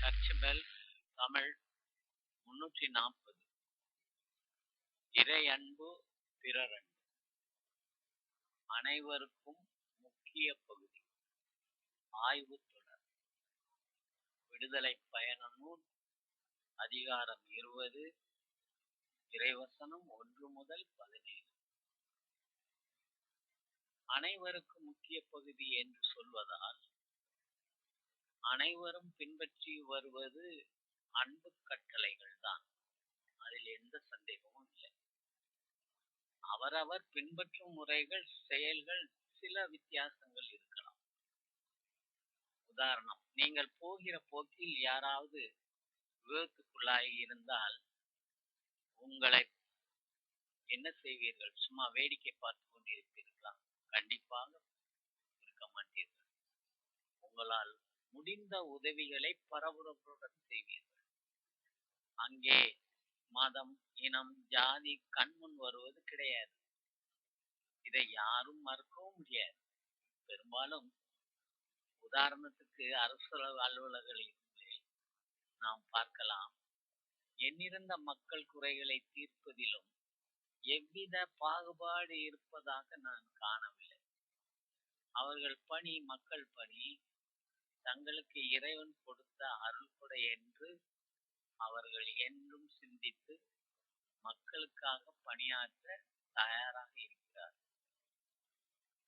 Search bell Tamil முன்னூற்றி நாற்பது. இறை அன்பு பிறரன்பு. அனைவருக்கும் முக்கிய பகுதி. ஆய்வு தொடர். விடுதலை பயண நூல் அதிகாரம் இருபது இறைவசனம் ஒன்று முதல் பதினேழு. அனைவருக்கும் முக்கிய பகுதி என்று சொல்வதால் அனைவரும் பின்பற்றி வருவது அன்பு கட்டளைகள் தான். அதில் எந்த சந்தேகமும் இல்லை. அவரவர் பின்பற்றும் முறைகள் செயல்கள் சில வித்தியாசங்கள் இருக்கலாம். உதாரணம் நீங்கள் போகிற போக்கில் யாராவது விபத்துக்குள்ளாகி இருந்தால் உங்களை என்ன செய்வீர்கள்? சும்மா வேடிக்கை பார்த்து கொண்டிருப்பீர்களா? கண்டிப்பாக இருக்க மாட்டீர்கள். உங்களால் முடிந்த உதவிகளை பரபரப்புடன் செய்வீர்கள். அங்கே மதம் இனம் ஜாதி கண்முன் வருவது கிடையாது. இதை யாரும் மறுக்கவும் முடியாது. பெரும்பாலும் உதாரணத்துக்கு அரசு அலுவலர்களில் நாம் பார்க்கலாம். எண்ணிறந்த மக்கள் குறைகளை தீர்ப்பதிலும் எவ்வித பாகுபாடு இருப்பதாக நான் காணவில்லை. அவர்கள் பணி மக்கள் பணி தங்களுக்கு இறைவன் கொடுத்த அருள்கொடை என்று அவர்கள் என்றும் சிந்தித்து மக்களுக்காக பணியாற்ற தயாராக இருக்கிறார்.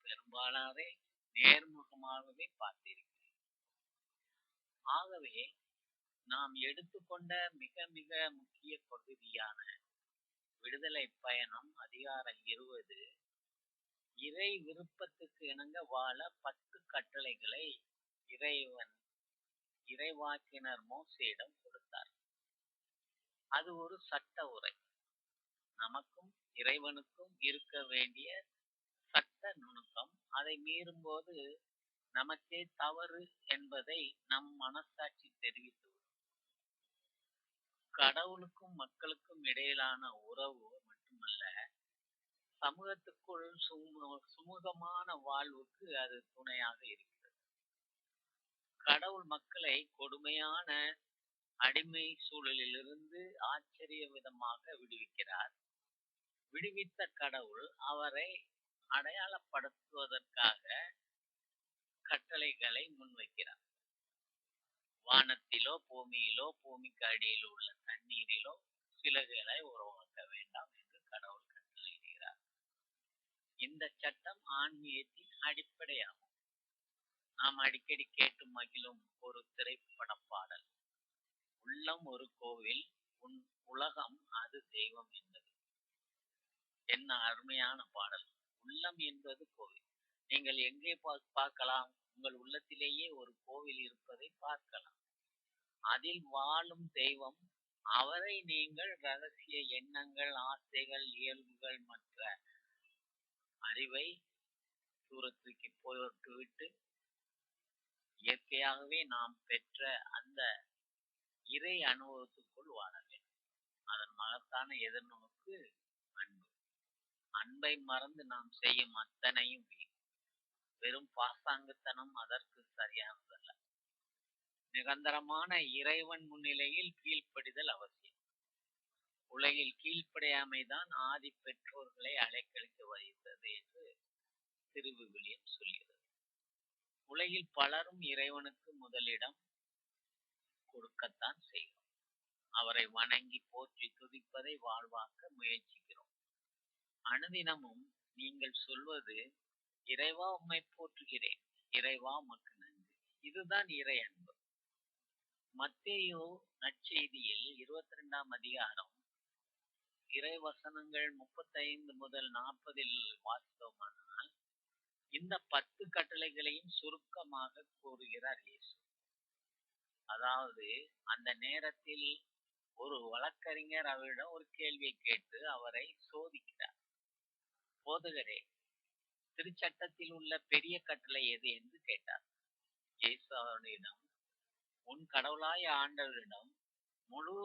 பெரும்பாலாவே நேர்முகமாகவே பார்த்திருக்கிறேன். ஆகவே நாம் எடுத்துக்கொண்ட மிக மிக முக்கிய பகுதியான விடுதலை பயணம் அதிகாரம் இருபது. இறை விருப்பத்துக்கு இணங்க வாழ பத்து கட்டளைகளை இறைவன் இறைவாக்கினர் மோசையிடம் கொடுத்தார். அது ஒரு சட்ட உரை. நமக்கும் இறைவனுக்கும் இருக்க வேண்டிய சட்ட நுணுக்கம். அதை மீறும்போது நமக்கே தவறு என்பதை நம் மனசாட்சி தெரிவித்து கடவுளுக்கும் மக்களுக்கும் இடையிலான உறவு மட்டுமல்ல சமூகத்துக்குள் சுமூகமான வாழ்வுக்கு அது துணையாக இருக்கிறது கடவுள் மக்களை கொடுமையான அடிமை சூழலிலிருந்து ஆச்சரிய விதமாக விடுவிக்கிறார். விடுவித்த கடவுள் அவரை அடையாளப்படுத்துவதற்காக கட்டளைகளை முன்வைக்கிறார். வானத்திலோ பூமியிலோ பூமிக்கு அடியில் உள்ள தண்ணீரிலோ சிலகுகளை உருவாக்க வேண்டாம் என்று கடவுள் கட்டளையிடுகிறார். இந்த சட்டம் ஆன்மீகத்தின் அடிப்படையாகும். நாம் அடிக்கடி கேட்டு மகிழும் ஒரு திரைப்பட பாடல். உள்ளம் ஒரு கோவில் உன் உலகம் அது தெய்வம் என்பது. என்ன அருமையான பாடல். உள்ளம் என்பது கோவில். நீங்கள் எங்கே பார்க்கலாம். உங்கள் உள்ளத்திலேயே ஒரு கோவில் இருப்பதை பார்க்கலாம். அதில் வாழும் தெய்வம் அவரை நீங்கள் ரகசிய எண்ணங்கள் ஆசைகள் இயல்புகள் மற்ற அறிவை தூரத்துக்கு போட்டுவிட்டு இயற்கையாகவே நாம் பெற்ற அந்த இறை அனுபவத்துக்குள் வாழ வேண்டும். அதன் மகத்தான எதிர்நோக்கு அன்பு. அன்பை மறந்து நாம் செய்யும் அத்தனையும் வெறும் பாசாங்குத்தனம் அதற்கு சரியானதல்ல. நிரந்தரமான இறைவன் முன்னிலையில் கீழ்ப்படிதல் அவசியம். உலகில் கீழ்ப்படையாமைதான் ஆதி பெற்றோர்களை அலைக்கழிக்க வைத்தது என்று திருவிவிலியம் சொல்கிறது. உலகில் பலரும் இறைவனுக்கு முதலிடம் கொடுக்கத்தான் செய்கிறோம். அவரை வணங்கி போற்றி துதிப்பதை வாழ்வாக்க முயற்சிக்கிறோம். அனுதினமும் நீங்கள் சொல்வது இறைவா உம்மை போற்றுகிறேன். இறைவா உமக்கு நன்றி. இதுதான் இறை அன்பு. மத்தேயோ நற்செய்தியில் இருபத்தி ரெண்டாம் அதிகாரம் இறை வசனங்கள் முப்பத்தைந்து முதல் நாற்பதில் வாசித்தோமானால் இந்த பத்து கட்டளைகளையும் சுருக்கமாக கூறுகிறார் இயேசு. அதாவது அந்த நேரத்தில் ஒரு வழக்கறிஞர் அவரிடம் ஒரு கேள்வியை கேட்டு அவரை சோதிக்கிறார். போதகரே திருச்சட்டத்தில் உள்ள பெரிய கட்டளை எது என்று கேட்டார். இயேசு அவரிடம் உன் கடவுளாய ஆண்டவரிடம் முழு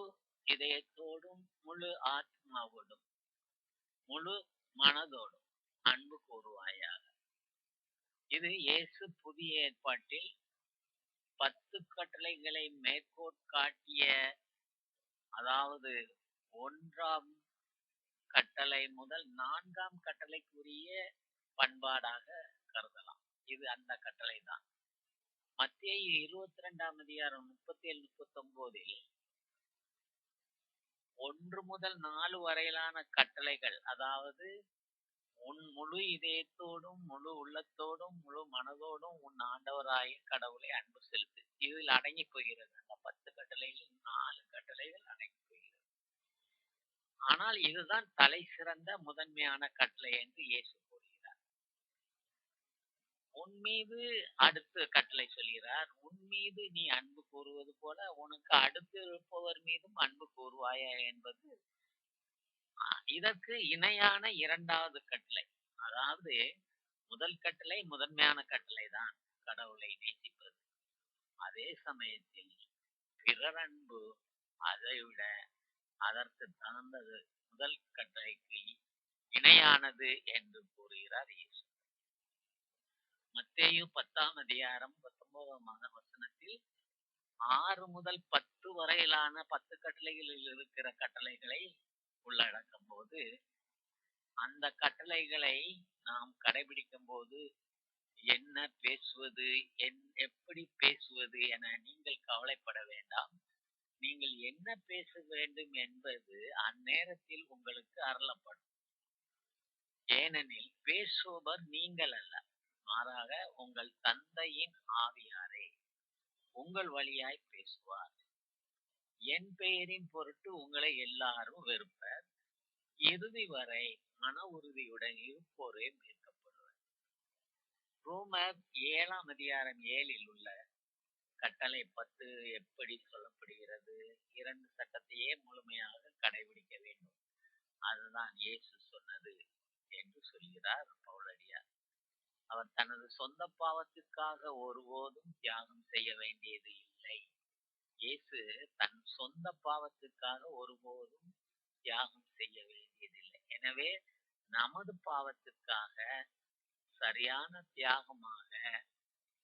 இதயத்தோடும் முழு ஆத்மாவோடும் முழு மனதோடும் அன்பு கூறுவாயாக. இது இயேசு புதிய ஏற்பாட்டில் பத்து கட்டளைகளை மேற்கோட்காட்டிய அதாவது ஒன்றாம் கட்டளை முதல் நான்காம் கட்டளைக்குரிய பண்பாடாக கருதலாம். இது அந்த கட்டளை தான். மத்திய இருபத்தி ரெண்டாம் அதிகாரம் முப்பத்தி ஏழு முப்பத்தி ஒன்பதில் ஒன்று முதல் நாலு வரையிலான கட்டளைகள் அதாவது உன் முழு இதயத்தோடும் முழு உள்ளத்தோடும் முழு மனதோடும் உன் ஆண்டவராய கடவுளை அன்பு செலுத்து. இதில் அடங்கி போகிறது அந்த பத்து கட்டளையில் நாலு கட்டளைகள் அடங்கி போகிறது. ஆனால் இதுதான் தலை சிறந்த முதன்மையான கட்டளை என்று இயேசு கூறுகிறார். உன் மீது அடுத்து கட்டளை சொல்கிறார் உன் மீது நீ அன்பு கூறுவது போல உனக்கு அடுத்து இருப்பவர் மீதும் அன்பு கூறுவாயா என்பது இதற்கு இணையான இரண்டாவது கட்டளை. அதாவது முதல் கட்டளை முதன்மையான கட்டளை தான் கடவுளை நேசிப்பது. அதே சமயத்தில் பிறர் அன்பு அதை விட அதற்கு தகுந்தது முதல் கட்டளைக்கு இணையானது என்று கூறுகிறார் இயேசு. மத்தேயு பத்தாம் அதிகாரம் பத்தொன்பதாம் வசனத்தில் ஆறு முதல் பத்து வரையிலான பத்து கட்டளைகளில் இருக்கிற கட்டளைகளை உள்ளடக்கும் போது அந்த கட்டளைகளை நாம் கடைபிடிக்கும் போது என்ன பேசுவது என் எப்படி பேசுவது என நீங்கள் கவலைப்பட வேண்டாம். நீங்கள் என்ன பேச வேண்டும் என்பது அந்நேரத்தில் உங்களுக்கு அருளப்படும். ஏனெனில் பேசுபவர் நீங்கள் அல்ல மாறாக உங்கள் தந்தையின் ஆவியாரே. உங்கள் வழியாய் பேசுவார். என் பெயரின் பொருட்டு உங்களை எல்லாரும் வெறுப்பர். இறுதி வரை மன உறுதியுடன் இருப்போரே மீட்கப்படுவர். ரோமர் ஏழாம் அதிகாரம் ஏழில் உள்ள கட்டளை பத்து எப்படி சொல்லப்படுகிறது? இரண்டு சட்டத்தையே முழுமையாக கடைபிடிக்க வேண்டும். அதுதான் இயேசு சொன்னது என்று சொல்கிறார் பவுலடியார். அவர் தனது சொந்த பாவத்திற்காக ஒருபோதும் தியாகம் செய்ய வேண்டியது இல்லை. இயேசு தன் சொந்த பாவத்துக்காக ஒருபோதும் தியாகம் செய்ய வேண்டியதில்லை. எனவே நமது பாவத்துக்காக சரியான தியாகமாக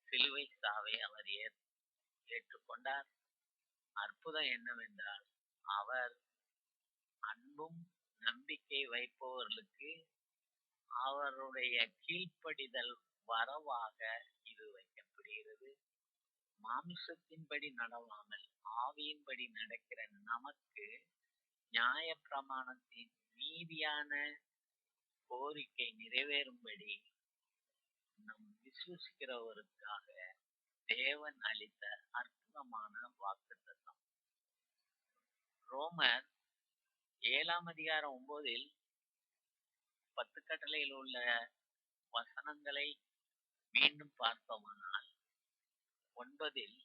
சிலுவை சாவை அவர் ஏற்றுக்கொண்டார். அற்புதம் என்னவென்றால் அவர் அன்பும் நம்பிக்கை வைப்பவர்களுக்கு அவருடைய கீழ்ப்படிதல் வரவாக இது வைக்கப்படுகிறது. மாமிசத்தின்படி நடவாமல் ஆவியின்படி நடக்கிற நமக்கு நியாய பிரமாணத்தின் நீதியான கோரிக்கை நிறைவேறும்படி நம் விசுவசிக்கிறவருக்காக தேவன் அளித்த அற்புதமான வாக்கு தத்தம் ரோமர் ஏழாம் அதிகாரம் ஒன்பதில் பத்து கட்டளையில் உள்ள வசனங்களை மீண்டும் பார்த்தோமானால் ஒன்பதில்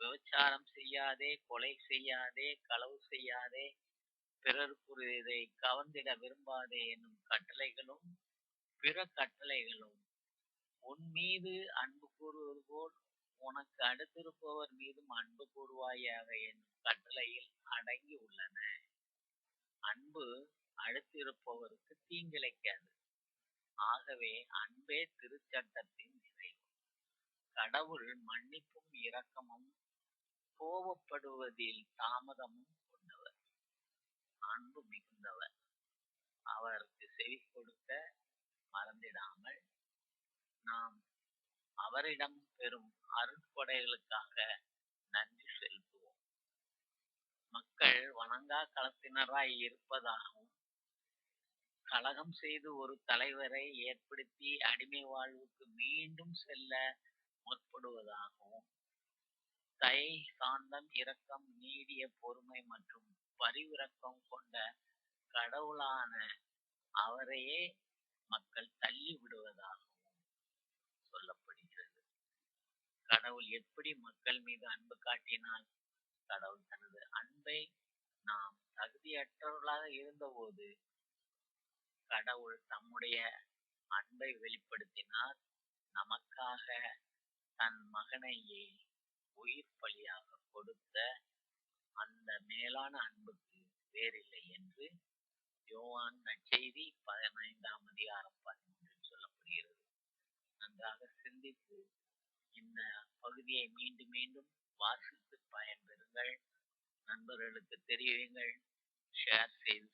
விபச்சாரம் செய்யாதே கொலை செய்யாதே களவு செய்யாதே பிறருக்குரியதை கவர்ந்திட விரும்பாதே என்னும் கட்டளைகளும் பிற கட்டளைகளும். உன் மீது அன்பு கூறுவது போல் உனக்கு அடுத்திருப்பவர் மீதும் அன்பு கூறுவாயாக என்னும் கட்டளையில் அடங்கி உள்ளன. அன்பு அடுத்திருப்பவருக்கு தீங்கிழைக்காது. ஆகவே அன்பே திருச்சட்டத்தின் கடவுள் மன்னிப்பும் இரக்கமும் கோபப்படுவதில் தாமதமும் கொண்டவர். அன்பு மிகுந்தவர். அவருக்கு செவி கொடுக்க மறந்திடாமல் நாம் அவரிடம் பெறும் அருட்கொடைகளுக்காக நன்றி செலுத்துவோம். மக்கள் வணங்கா களத்தினராய் இருப்பதாகவும் கலகம் செய்து ஒரு தலைவரை ஏற்படுத்தி அடிமை வாழ்வுக்கு மீண்டும் செல்ல முற்படுவதாகவும் தை சாந்தம் இரக்கம் நீடிய பொறுமை மற்றும் பரிவிரக்கம் கொண்ட கடவுளான அவரையே மக்கள் தள்ளி விடுவதாகவும் சொல்லப்படுகிறது. கடவுள் எப்படி மக்கள் மீது அன்பு காட்டினால் கடவுள் தனது அன்பை நாம் தகுதியற்றவர்களாக இருந்தபோது கடவுள் தம்முடைய அன்பை வெளிப்படுத்தினார் நமக்காக தன் மகனையே உயிர் பலியாக கொடுத்த அந்த மேலான அன்புக்கு வேறில்லை என்று யோவான் நற்செய்தி பதினைந்தாம் அதிகாரம் பதிமூன்றில் சொல்லப்படுகிறது. நன்றாக சிந்தித்து இந்த பகுதியை மீண்டும் மீண்டும் வாசித்து பயன்பெறுங்கள். நண்பர்களுக்கு தெரியுங்கள் ஷேர் செய்து